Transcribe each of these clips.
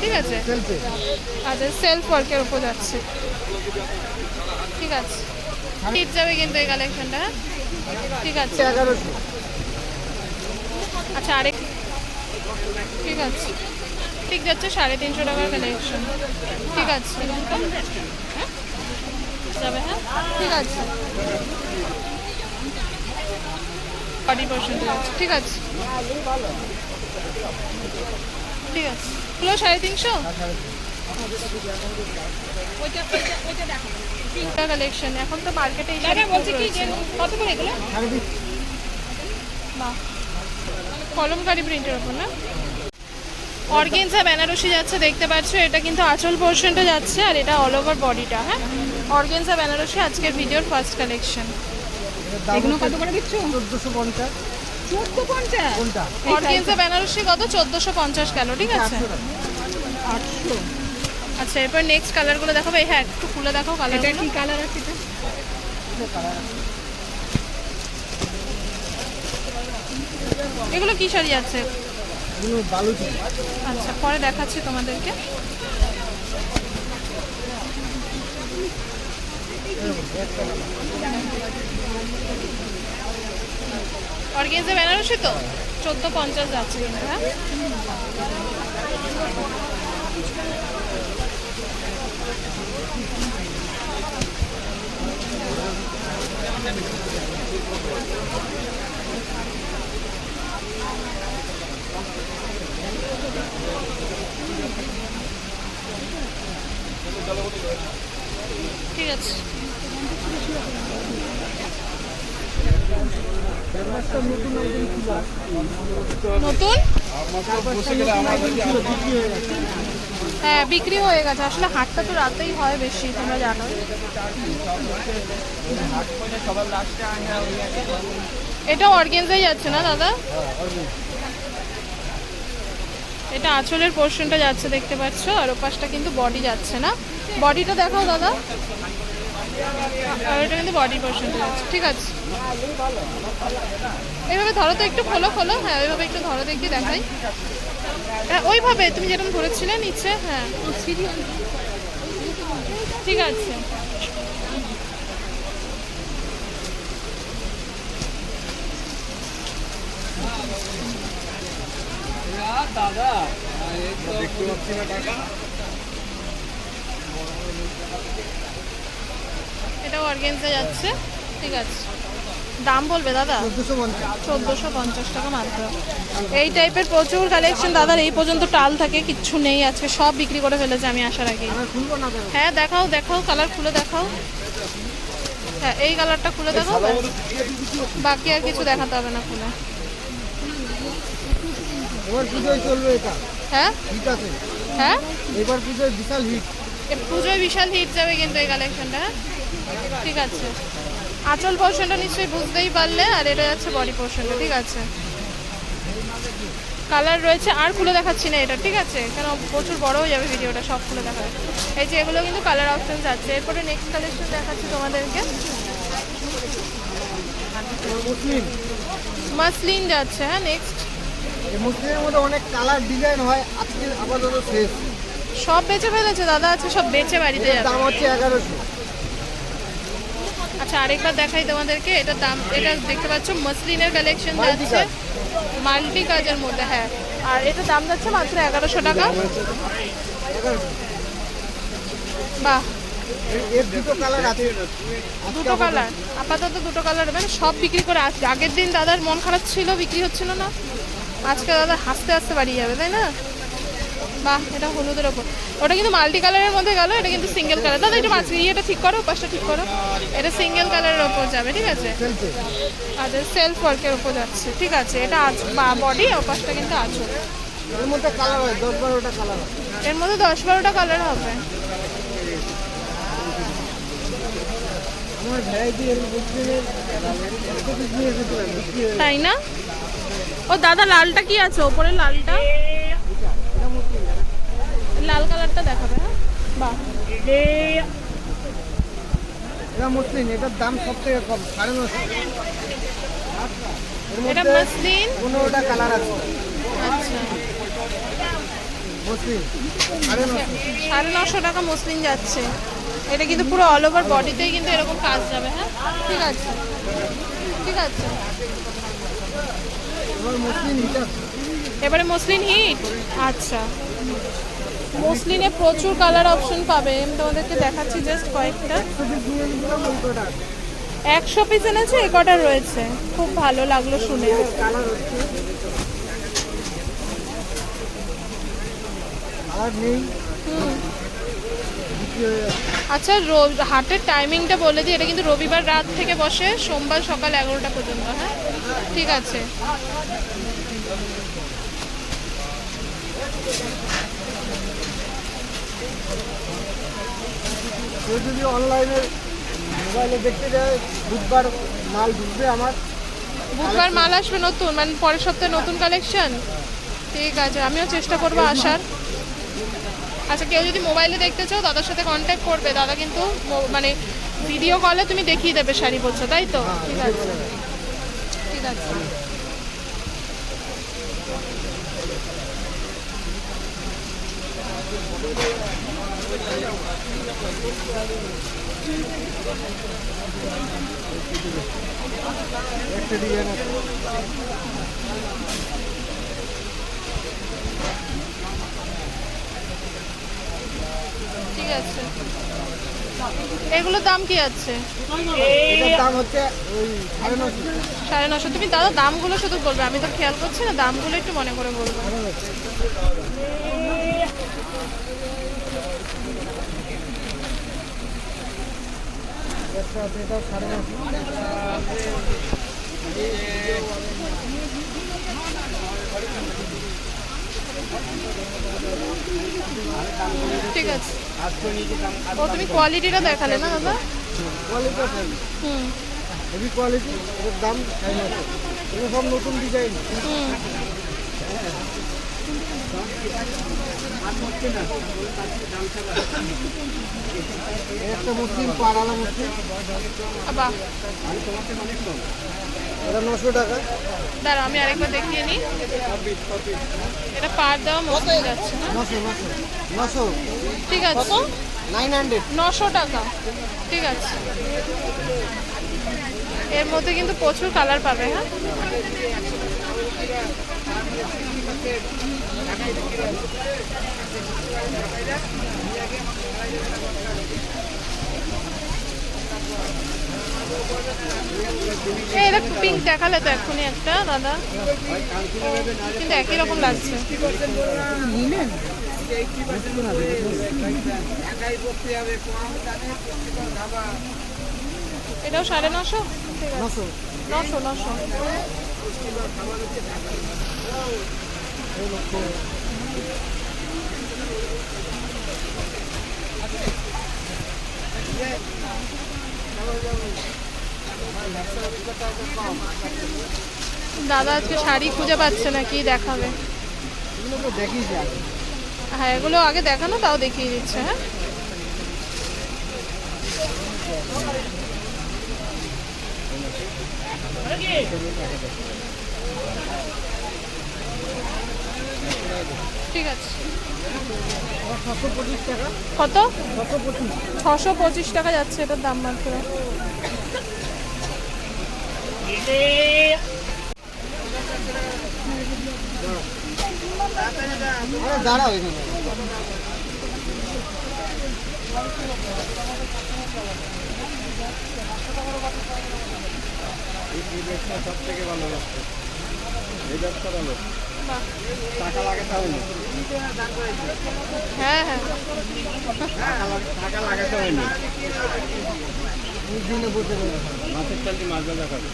ঠিক আছে? আচ্ছা সেলফ ওয়ার্কের উপর যাচ্ছে। ঠিক আছে। ঠিক যাবে কিন্তু এই কালেকশনটা হ্যাঁ? ঠিক আছে। আচ্ছা আরেক ঠিক আছে। ঠিক যাচ্ছে সাড়ে তিনশো টাকার কালেকশন ঠিক আছে। হ্যাঁ? যাবে হ্যাঁ? ঠিক আছে। ফর্টি পার্সেন্ট ঠিক আছে। ঠিক আছে। এগুলো সাড়ে তিনশো? কালেকশন এখন তো মার্কেটে বলছি কি কত করে এগুলো? বাহ কলমকারি প্রিন্টের ওপর না? অর্গেনজা বেনারসি যাচ্ছে দেখতে পাচ্ছ। এটা কিন্তু আঁচল পোর্শনটা যাচ্ছে আর এটা অল ওভার বডিটা হ্যাঁ? অর্গেনজা বেনারসি আজকের ভিডিওর ফার্স্ট কালেকশন এগুলো কত করে দিচ্ছ? চোদ্দোশো পঞ্চাশ। চোদ্দ পঞ্চাশ? কোনটা? অর্গেনজা বেনারসি কত? চোদ্দোশো পঞ্চাশ গেল ঠিক আছে? আটশো। আচ্ছা এরপর নেক্সট কালারগুলো দেখাবো। এই হ্যাঁ একটু খুলে দেখাও এটা কালার কি কালার আছে এটা? এগুলো কি শাড়ি আছে? আচ্ছা পরে দেখাচ্ছি তোমাদেরকে। অর্গেন্সে বেনারসি তো? চোদ্দ পঞ্চাশ যাচ্ছে কিন্তু হ্যাঁ? ঠিক আছে। হ্যাঁ বিক্রি হয়ে গেছে। আসলে হাটটা তো রাতেই হয় বেশি, তোমরা জানো। এটা অর্গেনজাই যাচ্ছে না, দাদা? এটা আঁচলের পোর্শনটা যাচ্ছে, দেখতে পাচ্ছ? আর ওপাশটা কিন্তু বডি যাচ্ছে না। বডিটা দেখাও, দাদা। আর এটা কিন্তু বডি পোর্শনটা যাচ্ছে। ঠিক আছে। এইভাবে ধরো তো একটু খোলো খোলো। হ্যাঁ ওইভাবে একটু ধরো দেখি, দেখাই। ওইভাবে তুমি যেরকম ধরেছিলে নিচে হ্যাঁ। ঠিক আছে। এটা অর্গেন্সে যাচ্ছে। ঠিক আছে। দাম বলবে দাদা? চোদ্দোশো পঞ্চাশ টাকা মাত্র। এই টাইপের প্রচুর কালেকশন দাদার এই পর্যন্ত টাল থাকে কিচ্ছু নেই আজকে। সব বিক্রি করে ফেলেছে আমি আসার আগে। হ্যাঁ দেখাও দেখাও কালার খুলে দেখাও। হ্যাঁ এই কালারটা খুলে দেখাও। বাকি আর কিছু দেখাতে হবে না খুলে। এবার পুজোয় চলবে এটা। হ্যাঁ? আছে। হ্যাঁ? এবার পুজোয় বিশাল হিট পুজোয় বিশাল হিট যাবে কিন্তু এই কালেকশনটা হ্যাঁ? ঠিক আছে। আঁচল পোর্শনটা নিশ্চয়ই বুঝতেই পারলে আর এটা যাচ্ছে বডি পোর্শনটা ঠিক আছে? কালার রয়েছে আর খুলে দেখাচ্ছি না এটা ঠিক আছে? কেন প্রচুর বড় হয়ে যাবে ভিডিওটা সব খুলে দেখা। এই যে এগুলো কিন্তু কালার অপশন আছে। এরপরে নেক্সট কালেকশন দেখাচ্ছি তোমাদেরকে। মাসলিন যাচ্ছে হ্যাঁ নেক্সট মুসলিমের মধ্যে অনেক কালার ডিজাইন হয় আজকে আপাতত শেষ। সব বেচে ফেলেছে দাদা আছে সব বেচে বাড়িতে যাবে দাম হচ্ছে এগারোশো। আচ্ছা আরেকবার দেখাই তোমাদেরকে। এটা দাম এটা দেখতে পাচ্ছ মসলিনের কালেকশন যাচ্ছে। মাল্টি কাজের মধ্যে হ্যাঁ। আর এটা দাম যাচ্ছে মাত্র এগারোশো টাকা। বাহ। দুটো কালার আছে। দুটো কালার আপাতত দুটো কালার মানে সব বিক্রি করে আগের দিন দাদার মন খারাপ ছিল বিক্রি হচ্ছিল না। আজকে দাদা হাসতে হাসতে বাড়ি যাবে তাই না? বাহ এটা হলুদের ওপর। ওটা কিন্তু মাল্টি কালারের মধ্যে গেল এটা কিন্তু সিঙ্গেল কালার দাদা একটু মাছ ইয়েটা ঠিক করো পাশটা ঠিক করো। এটা সিঙ্গেল কালারের ওপর যাবে ঠিক আছে? আচ্ছা সেলফ ওয়ার্কের ওপর যাচ্ছে ঠিক আছে। এটা বডি কিন্তু আঁচল। এর মধ্যে কালার হয় দশ বারোটা কালার হয়। এর মধ্যে দশ বারোটা কালার হবে। তাই না? ও দাদা লালটা কি আছে? ওপরে লালটা? লাল কালারটা দেখাবে হ্যাঁ? বাহ। এটা মুসলিম এটার দাম সব থেকে কম সাড়ে নশো। এটা মসলিন? পনেরোটা কালার আছে। আচ্ছা। মসলিন সাড়ে নশো। টাকা মসলিন যাচ্ছে। এটা কিন্তু পুরো অল ওভার বডিতেই কিন্তু এরকম কাজ যাবে হ্যাঁ? ঠিক আছে। ঠিক আছে। মসলিন এবারে মসলিন হিট? আচ্ছা। মসলিনে প্রচুর কালার অপশন পাবে। আমি তোমাদেরকে দেখাচ্ছি জাস্ট কয়েকটা। একশো পিস এনেছে এ কটা রয়েছে। খুব ভালো লাগল শুনে। আচ্ছা হাটের টাইমিংটা বলে দিই। এটা কিন্তু রবিবার রাত থেকে বসে সোমবার সকাল এগারোটা পর্যন্ত হ্যাঁ? ঠিক আছে। কেউ যদি অনলাইনে মোবাইলে দেখতে যায় বুধবার মাল ঢুকবে আমার। বুধবার মাল আসবে নতুন মানে পরের সপ্তাহে নতুন কালেকশন ঠিক আছে আমিও চেষ্টা করব আসার। আচ্ছা কেউ যদি মোবাইলে দেখতে চাও দাদার সাথে কন্ট্যাক্ট করবে। দাদা কিন্তু মানে ভিডিও কলে তুমি দেখিয়ে দেবে শাড়ি বলছো তাই তো? ঠিক আছে। ঠিক আছে। একটা ডিজাইন আছে ঠিক আছে? এগুলোর দাম কি আছে সাড়ে নশো। তুমি দাদা দামগুলো শুধু বলবে। আমি তো খেয়াল করছি না দামগুলো একটু মনে করে বলব একটা আছে এটা সাড়ে নশো ঠিক আছে। ও তুমি কোয়ালিটিটা দেখালে না দাদা? কোয়ালিটি হুম। হেভি কোয়ালিটি এটার দাম সব নতুন ডিজাইন হুম। একটা মুসলিম পাড়ালা মুসলিম। বাহ এটা নশো টাকা। দাঁড়া আমি আরেকবার দেখিয়ে নিই। এটা পার দেওয়া যাচ্ছে নশো নশো নশো। ঠিক আছে। নাইন হান্ড্রেড নশো টাকা। ঠিক আছে। এর মধ্যে কিন্তু প্রচুর কালার পাবে হ্যাঁ? এটা পিঙ্ক দেখালে তো এক্ষুনি একটা দাদা। কিন্তু একই রকম লাগছে। এটাও সাড়ে নশো? নশো। নশো নশো। দাদা আজকে শাড়ি খুঁজে পাচ্ছে না কি দেখাবে। হ্যাঁ এগুলো আগে দেখানো, তাও দেখিয়ে দিচ্ছে হ্যাঁ। ঠিক আছে। ছশো পঁচিশ টাকা। কত? ছশো পঁচিশ। ছশো পঁচিশ টাকা যাচ্ছে এটার দাম মাত্র। দাঁড়াও এখানে। সব থেকে ভালো লাগছে। এই ব্যবসা ভালো। হয় হ্যাঁ। টাকা লাগ- টাকা লাগাতে হয় না দিনে বসে রয়েছে মাছের চালটি মাছ ভাজা খাবে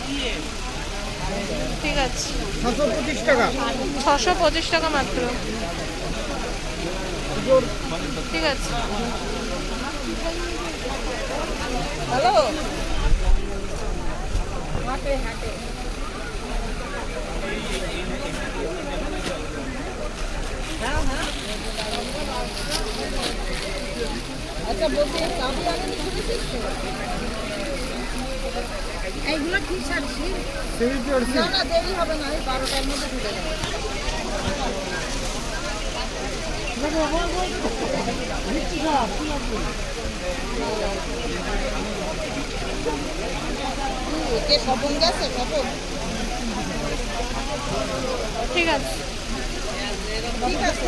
দিয়ে ঠিক আছে। ছশো পঁচিশ টাকা। ছশো পঁচিশ টাকা মাত্র। ঠিক আছে। হ্যালো? আচ্ছা বলছি আনেনি শুনেছিস তো? এইগুলো কি ছাড়ছি সেমি না না দেরি হবে না এই বারোটার মধ্যে ঢুকে যাবে। স্বপন গেছে স্বপন? ঠিক আছে। ঠিক আছে।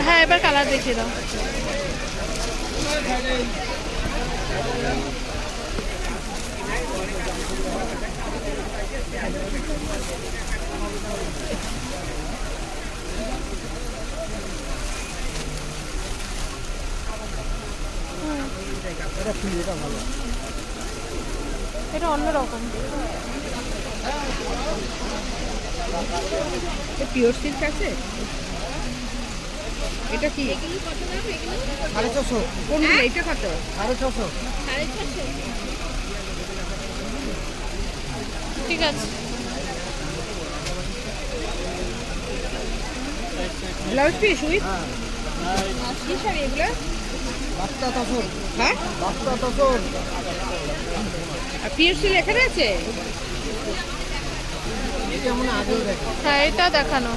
হ্যাঁ এবার কালার দেখিয়ে দাও। এটা ফ্রি এটা ভালো এটা অন্যরকম পিওর সিল্ক আছে? এটা কি? সাড়ে ছশো। কোনগুলো এটা কত? সাড়ে ছশো। ঠিক আছে। ব্লাউজ পিস উইথ হ্যাঁ। কি শাড়ি এগুলো? বাচ্চা তসর। হ্যাঁ? বাচ্চা তসর। আর আছে এটা মনে হয়, এটা দেখানো।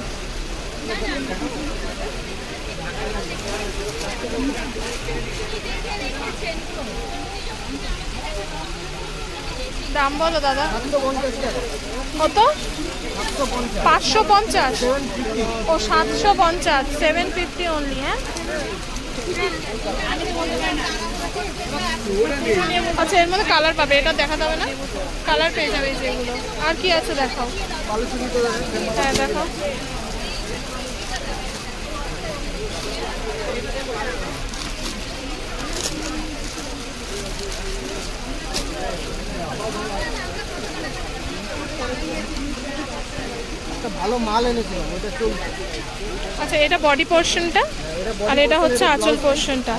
দাম বলো দাদা। কত? পাঁচশো পঞ্চাশ। ও সাতশো পঞ্চাশ সেভেন ফিফটি অনলি হ্যাঁ? আচ্ছা এর মধ্যে কালার পাবে, এটা দেখা যাবে না? কালার পেয়ে যাবে যেগুলো আর কি আছে দেখাও? হ্যাঁ দেখাও। একটা ভালো মাল এনেছিলাম ওটা চলছে। আচ্ছা এটা বডি পোর্শনটা এটা আর এটা হচ্ছে আঁচল পোর্শনটা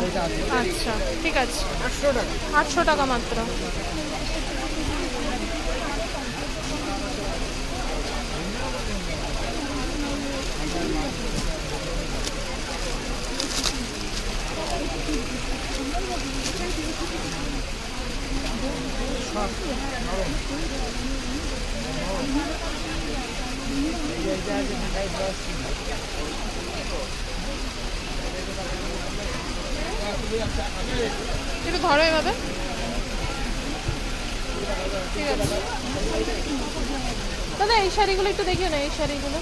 আচ্ছা ঠিক আছে। আটশো টাকা। আটশো টাকা মাত্র। একটু ধরো এভাবে। ঠিক আছে। দাদা এই শাড়িগুলো একটু দেখিও না এই শাড়িগুলো।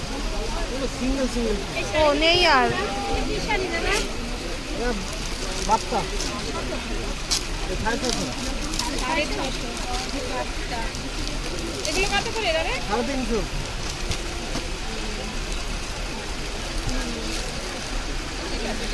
সিঙ্গেল সিঙ্গেল ও নেই আর। এগুলো কত করে দাদা? সাড়ে তিনশো। ঠিক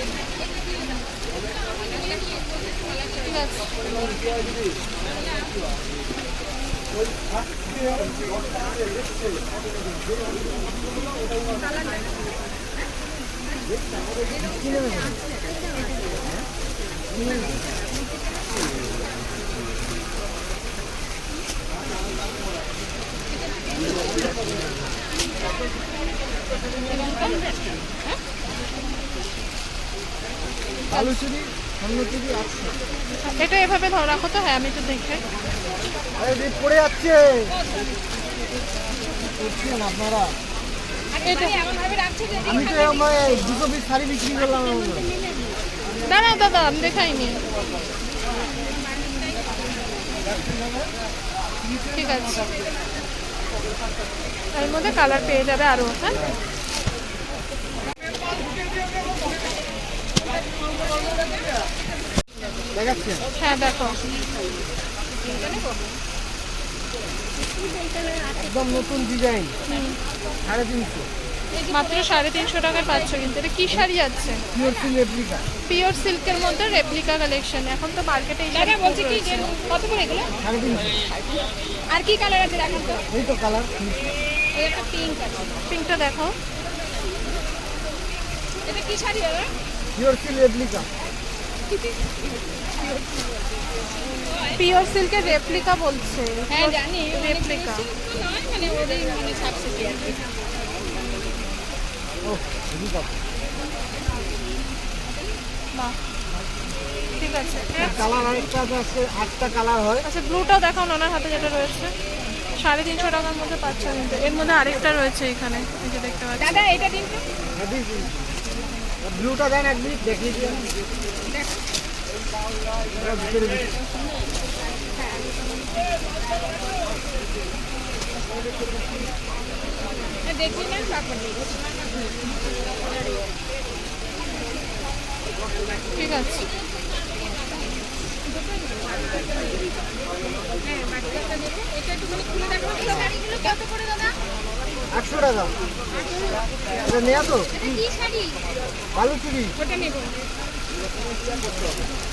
আছে বালুচুরি স্বর্ণচুরি আটশো। এটা এভাবে ধরো রাখো তো হ্যাঁ আমি একটু দেখে। আরে পড়ে যাচ্ছে। করছেন আপনারা? আমি তো আমার দুশো পিস শাড়ি বিক্রি করলাম না দাদা আমি দেখাইনি। ঠিক আছে। এর মধ্যে কালার পেয়ে যাবে আরও হ্যাঁ? হ্যাঁ দেখো। একদম নতুন ডিজাইন সাড়ে তিনশো। মাত্র সাড়ে তিনশো টাকায় পাচ্ছ কিন্তু। এটা কি শাড়ি আছে পিওর সিল্কের মধ্যে রেপ্লিকা কালেকশন এখন তো মার্কেটে বলছি কি কত করে এগুলো? আর কি কালার আছে দেখান তো। এই তো কালার এই পিঙ্ক আছে। পিঙ্কটা দেখো। এটা কি শাড়ি দাদা? পিওর সিল রেপ্লিকা পিওর সিল্কের রেপ্লিকা বলছে। হ্যাঁ জানি রেপ্লিকা নয় মানে ওরই মানে সাবসিডি আর কি। ও বাহ ঠিক আছে। কালার আরেকটা আছে আটটা কালার হয়। আচ্ছা ব্লুটাও দেখাও ওনার হাতে যেটা রয়েছে। সাড়ে তিনশো টাকার মধ্যে পাচ্ছেন। এর মধ্যে আরেকটা রয়েছে এখানে এই যে দেখতে পাচ্ছি দাদা এটা দিন তো। হেভি ব্লুটা দেন এক মিনিট, দেখিয়ে দিন। দেখি না ঠিক আছে এটা একটুখানি খুলে দেখো কত করে দাদা? একশো টাকা এটা নেয়া তো?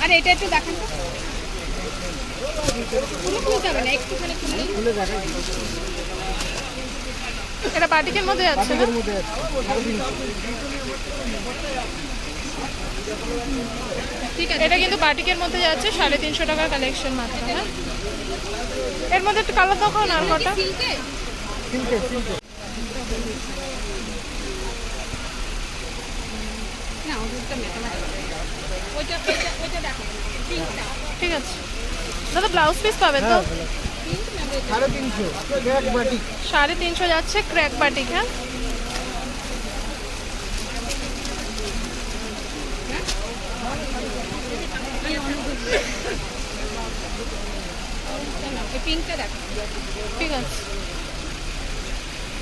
আর এটা একটু দেখান না? এটা বাটিকের মধ্যে না? আছে সাড়ে তিনশো ঠিক আছে। এটা কিন্তু বাটিকের মধ্যে যাচ্ছে সাড়ে তিনশো টাকার কালেকশন মাত্র হ্যাঁ? এর মধ্যে একটু কালার দেখাও না আর কটা? না ওটা ওইটা ওইটা ওইটা দেখো পিঙ্কটা ঠিক আছে দাদা ব্লাউজ পিস পাবে তো হ্যাঁ? সাড়ে তিনশো যাচ্ছে ক্র্যাক বাটিক হ্যাঁ? ঠিক আছে পিঙ্কটা কমন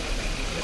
কালার হলো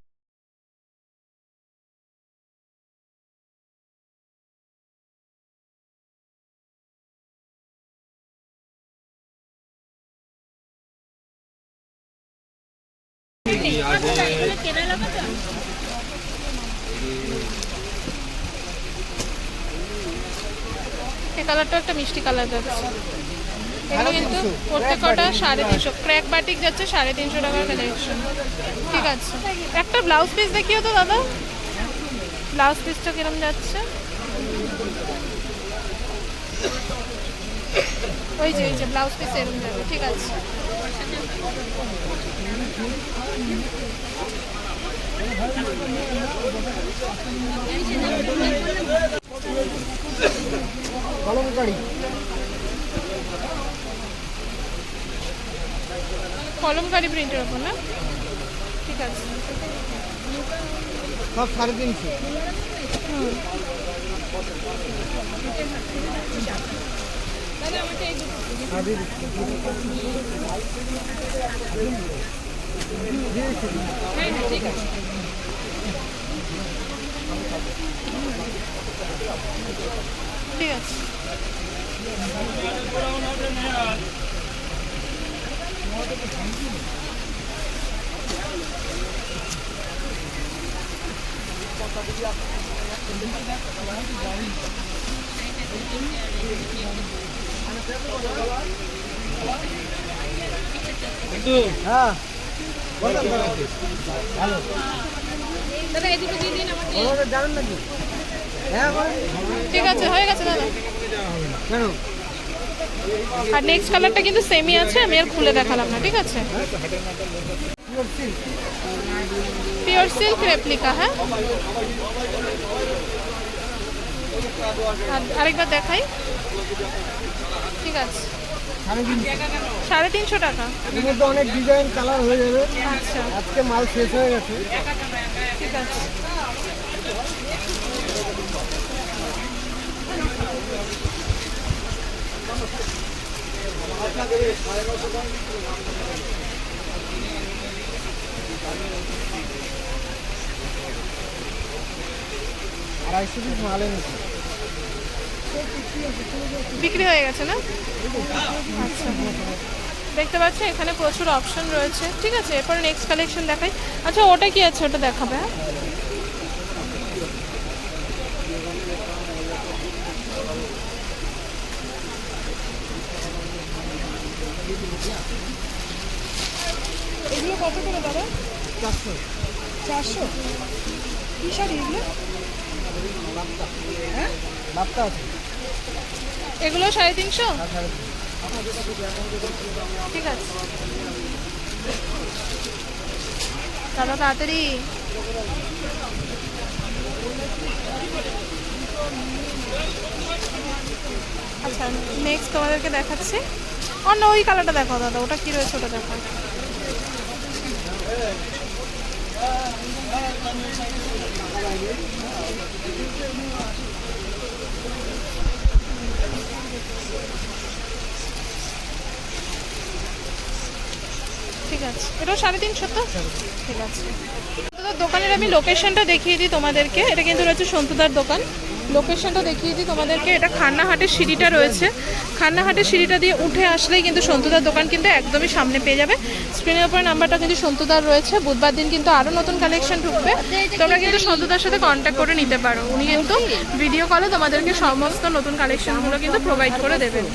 এই কালারটা একটা মিষ্টি কালার যাচ্ছে। এগুলো কিন্তু প্রত্যেকটা সাড়ে তিনশো। ক্র্যাক বাটিক যাচ্ছে সাড়ে তিনশো টাকার কালেকশন ঠিক আছে। একটা ব্লাউজ পিস দেখিও তো দাদা। ব্লাউজ পিসটা কিরম যাচ্ছে? ওই যে ওই যে ব্লাউজ পিস এরকম যাবে। ঠিক আছে। কলমকারি কলমকারি প্রিন্টের ওপর না? ঠিক আছে। সব সাড়ে তিনশো। হ্যাঁ, ঠিক আছে ঠিক আছে হ্যাঁ ঠিক আছে হয়ে গেছে দাদা। আর নেক্সট কালারটা কিন্তু সেমই আছে আমি আর খুলে দেখালাম না ঠিক আছে? পিওর সিল্ক রেপ্লিকা হ্যাঁ? আর আরেকবার দেখাই। ঠিক আছে। সাড়ে তিনশো। টাকা। এর মধ্যে অনেক ডিজাইন কালার হয়ে যাবে। আচ্ছা। আজকে মাল শেষ হয়ে গেছে। ঠিক আছে। আড়াইশো পিস মাল এনেছে। বিক্রি হয়ে গেছে না? আচ্ছা দেখতে পাচ্ছি এখানে প্রচুর অপশন রয়েছে। ঠিক আছে এরপরে নেক্সট কালেকশন দেখাই। আচ্ছা ওটা কি আছে? ওটা দেখাবে হ্যাঁ? এগুলো কত করে দাদা? চারশো। চারশো? শাড়ি এগুলো? হ্যাঁ? আছে। এগুলো সাড়ে তিনশো। ঠিক আছে। দাদা, তাড়াতাড়ি। আচ্ছা নেক্সট তোমাদেরকে দেখাচ্ছি। অন্য ওই কালারটা দেখো দাদা, ওটা কী রয়েছে ওটা দেখো। ঠিক আছে। এটাও সাড়ে ঠিক আছে। দোকানের আমি লোকেশনটা দেখিয়ে দিই তোমাদেরকে। এটা কিন্তু রয়েছে সন্তুদার দোকান। লোকেশনটা দেখিয়েছি তোমাদেরকে, এটা খান্নাহাটের সিঁড়িটা রয়েছে। খান্নাহাটের সিঁড়িটা দিয়ে উঠে আসলেই কিন্তু সন্তুদার দোকান কিন্তু একদমই সামনে পেয়ে যাবে। স্ক্রিনের উপরে নাম্বারটা কিন্তু সন্তুদার রয়েছে। বুধবার দিন কিন্তু আরও নতুন কালেকশন ঢুকবে। তোমরা কিন্তু সন্তুদার সাথে কন্ট্যাক্ট করে নিতে পারো। উনি কিন্তু ভিডিও কলে তোমাদেরকে সমস্ত নতুন কালেকশনগুলো কিন্তু প্রোভাইড করে দেবেন।